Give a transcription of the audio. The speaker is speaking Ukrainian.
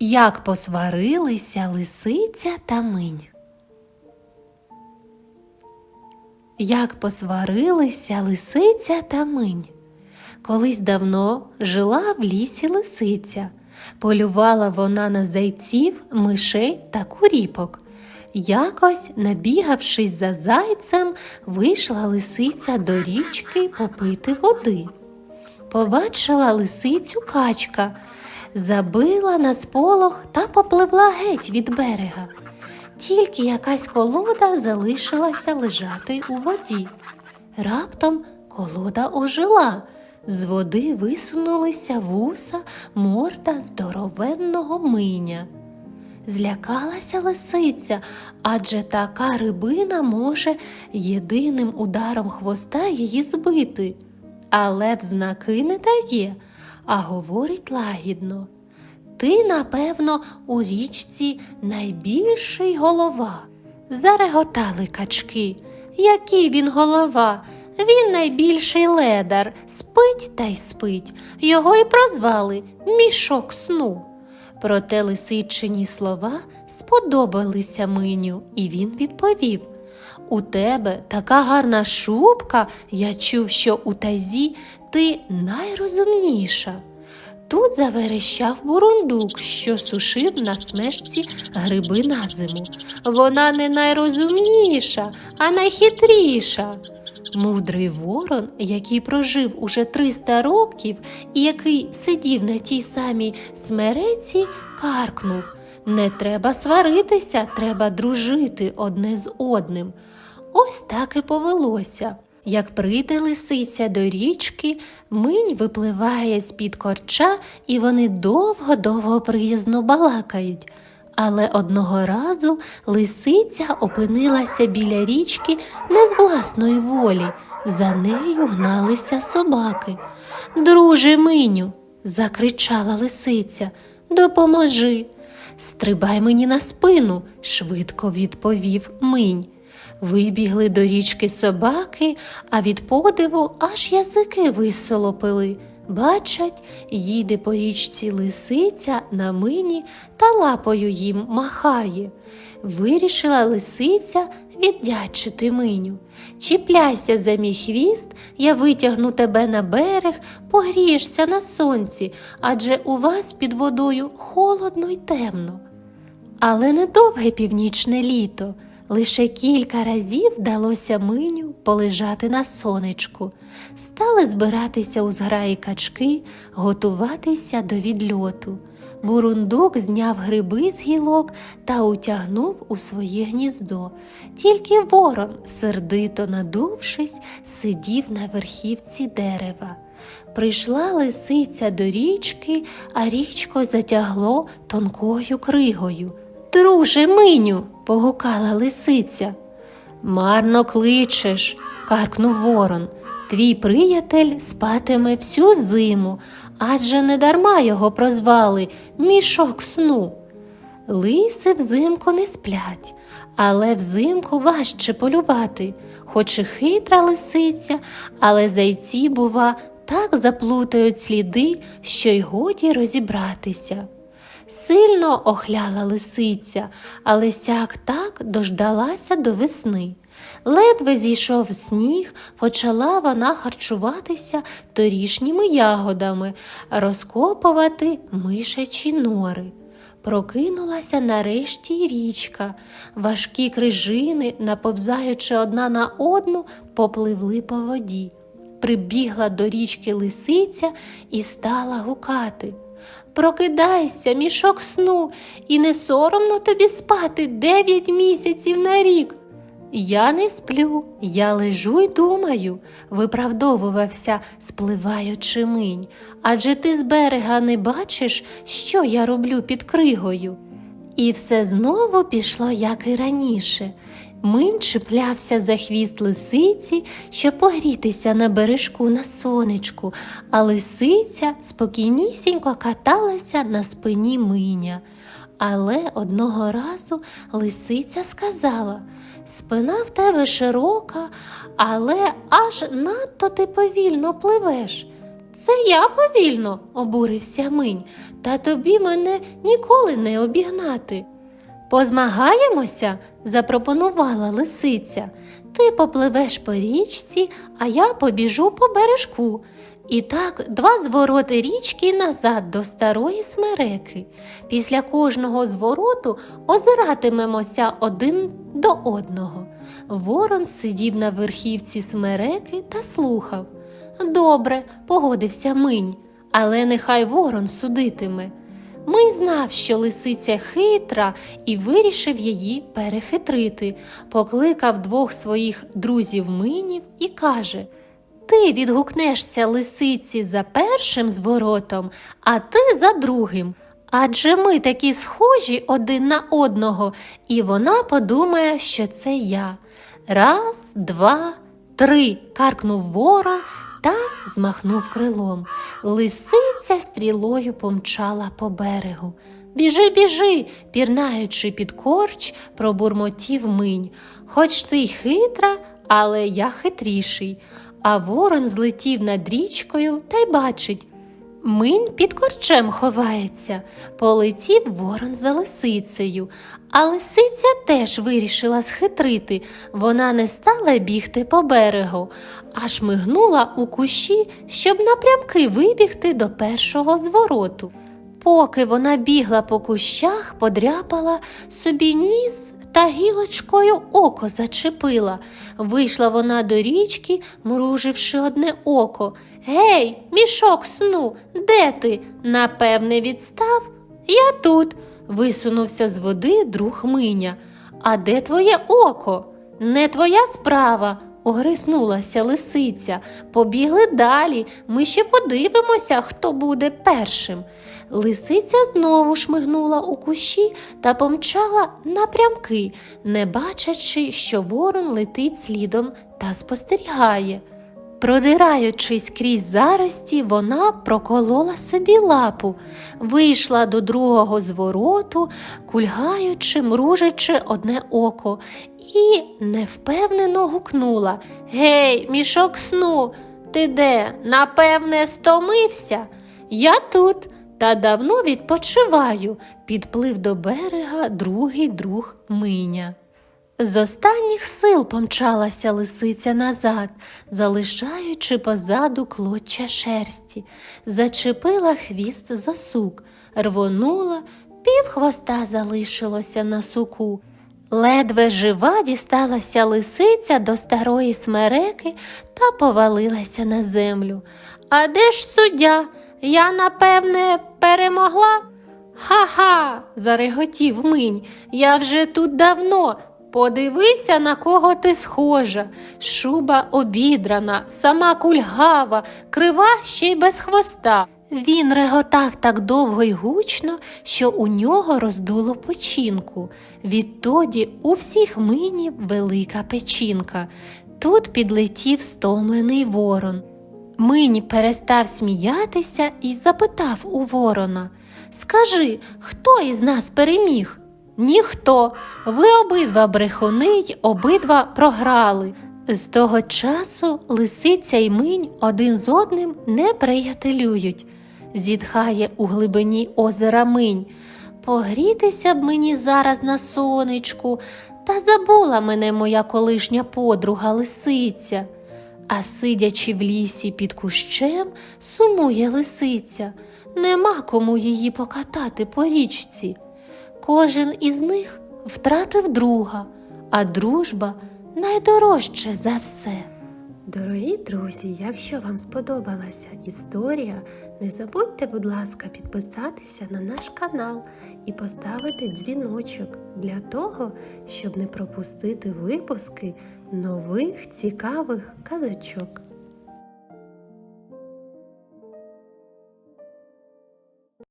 Як посварилися лисиця та минь. Як посварилися лисиця та минь. Колись давно жила в лісі лисиця. Полювала вона на зайців, мишей та куріпок. Якось, набігавшись за зайцем, вийшла лисиця до річки попити води. Побачила лисицю качка, забила на сполох та попливла геть від берега. Тільки якась колода залишилася лежати у воді. Раптом колода ожила. З води висунулися вуса, морда здоровенного миня. Злякалася лисиця, адже така рибина може єдиним ударом хвоста її збити. Але в знаки не дає, а говорить лагідно. Ти, напевно, у річці найбільший голова. Зареготали качки. Який він голова? Він найбільший ледар, спить та й спить. Його й прозвали мішок сну. Проте лисичині слова сподобалися миню, і він відповів У тебе така гарна шубка, я чув, що у тазі ти найрозумніша. Тут заверещав бурундук, що сушив на смерці гриби на зиму. Вона не найрозумніша, а найхитріша. Мудрий ворон, який прожив уже 300 років і який сидів на тій самій смереці, каркнув. Не треба сваритися, треба дружити одне з одним. Ось так і повелося. Як прийде лисиця до річки, минь випливає з-під корча, і вони довго-довго приязно балакають. Але одного разу лисиця опинилася біля річки не з власної волі. За нею гналися собаки. Друже миню, закричала лисиця, допоможи. Стрибай мені на спину, швидко відповів минь. Вибігли до річки собаки, а від подиву аж язики висолопили. Бачать, їде по річці лисиця на мині та лапою їм махає. Вирішила лисиця віддячити миню. Чіпляйся за мій хвіст, я витягну тебе на берег, погрієшся на сонці, адже у вас під водою холодно й темно. Але недовге північне літо. Лише кілька разів вдалося миню полежати на сонечку. Стали збиратися у зграї качки, готуватися до відльоту. Бурундук зняв гриби з гілок та утягнув у своє гніздо. Тільки ворон, сердито надувшись, сидів на верхівці дерева. Прийшла лисиця до річки, а річко затягло тонкою кригою. Друже миню, погукала лисиця. Марно кличеш, каркнув ворон. Твій приятель спатиме всю зиму, адже не дарма його прозвали мішок сну. Лиси взимку не сплять, але взимку важче полювати, хоч і хитра лисиця, але зайці, бува, так заплутають сліди, що й годі розібратися. Сильно охляла лисиця, але сяк так дождалася до весни. Ледве зійшов сніг, почала вона харчуватися торішніми ягодами, розкопувати мишачі нори. Прокинулася нарешті річка. Важкі крижини, наповзаючи одна на одну, попливли по воді. Прибігла до річки лисиця і стала гукати. Прокидайся, мішок сну, і не соромно тобі спати дев'ять місяців на рік. Я не сплю, я лежу й думаю, виправдовувався, спливаючи минь. Адже ти з берега не бачиш, що я роблю під кригою. І все знову пішло, як і раніше. Мин чіплявся за хвіст лисиці, щоб погрітися на бережку на сонечку, а лисиця спокійнісінько каталася на спині миня. Але одного разу лисиця сказала спина в тебе широка, але аж надто ти повільно пливеш. Це я повільно, обурився минь, та тобі мене ніколи не обігнати. Позмагаємося, запропонувала лисиця. Ти попливеш по річці, а я побіжу по бережку. І так два звороти річки назад до старої смереки. Після кожного звороту озиратимемося один до одного. Ворон сидів на верхівці смереки та слухав. Добре, погодився минь, але нехай ворон судитиме. Минь знав, що лисиця хитра, і вирішив її перехитрити. Покликав двох своїх друзів минів і каже: Ти відгукнешся лисиці за першим зворотом, а ти за другим. Адже ми такі схожі один на одного, і вона подумає, що це я. Раз, два, три. каркнув ворон та змахнув крилом. Лисиця стрілою помчала по берегу. Біжи, біжи, пірнаючи під корч, пробурмотів минь. Хоч ти й хитра, але я хитріший. А ворон злетів над річкою та й бачить. Минь під корчем ховається, полетів ворон за лисицею, а лисиця теж вирішила схитрити. Вона не стала бігти по берегу, а шмигнула у кущі, щоб напрямки вибігти до першого звороту. Поки вона бігла по кущах, подряпала собі ніс та гілочкою око зачепила. Вийшла вона до річки, мруживши одне око. Гей, мішок сну, де ти? Напевне, відстав? Я тут, висунувся з води друг Миня. А де твоє око? Не твоя справа. Огриснулася лисиця. Побігли далі. Ми ще подивимося, хто буде першим. Лисиця знову шмигнула у кущі та помчала напрямки, не бачачи, що ворон летить слідом та спостерігає. Продираючись крізь зарості, вона проколола собі лапу, вийшла до другого звороту, кульгаючи, мружачи одне око, і невпевнено гукнула Гей, мішок сну, ти де? Напевне, стомився? Я тут та давно відпочиваю, підплив до берега другий друг Миня. З останніх сил помчалася лисиця назад, залишаючи позаду клоччя шерсті, зачепила хвіст за сук, рвонула, пів хвоста залишилося на суку. Ледве жива дісталася лисиця до старої смереки та повалилася на землю. А де ж суддя? Я, напевне, перемогла? Ха-ха, зареготів минь. Я вже тут давно. Подивися, на кого ти схожа. Шуба обідрана, сама кульгава, крива ще й без хвоста. Він реготав так довго й гучно, що у нього роздуло печінку. Відтоді у всіх минів велика печінка. Тут підлетів стомлений ворон. Минь перестав сміятися і запитав у ворона Скажи, хто із нас переміг? Ніхто. Ви обидва брехуни й обидва програли. З того часу лисиця й минь один з одним не приятелюють. Зітхає у глибині озера минь. Погрітися б мені зараз на сонечку, та забула мене моя колишня подруга лисиця. А сидячи в лісі під кущем, сумує лисиця, нема кому її покатати по річці. Кожен із них втратив друга, а дружба найдорожче за все. Дорогі друзі, якщо вам сподобалася історія, не забудьте, будь ласка, підписатися на наш канал і поставити дзвіночок для того, щоб не пропустити випуски нових цікавих казочок.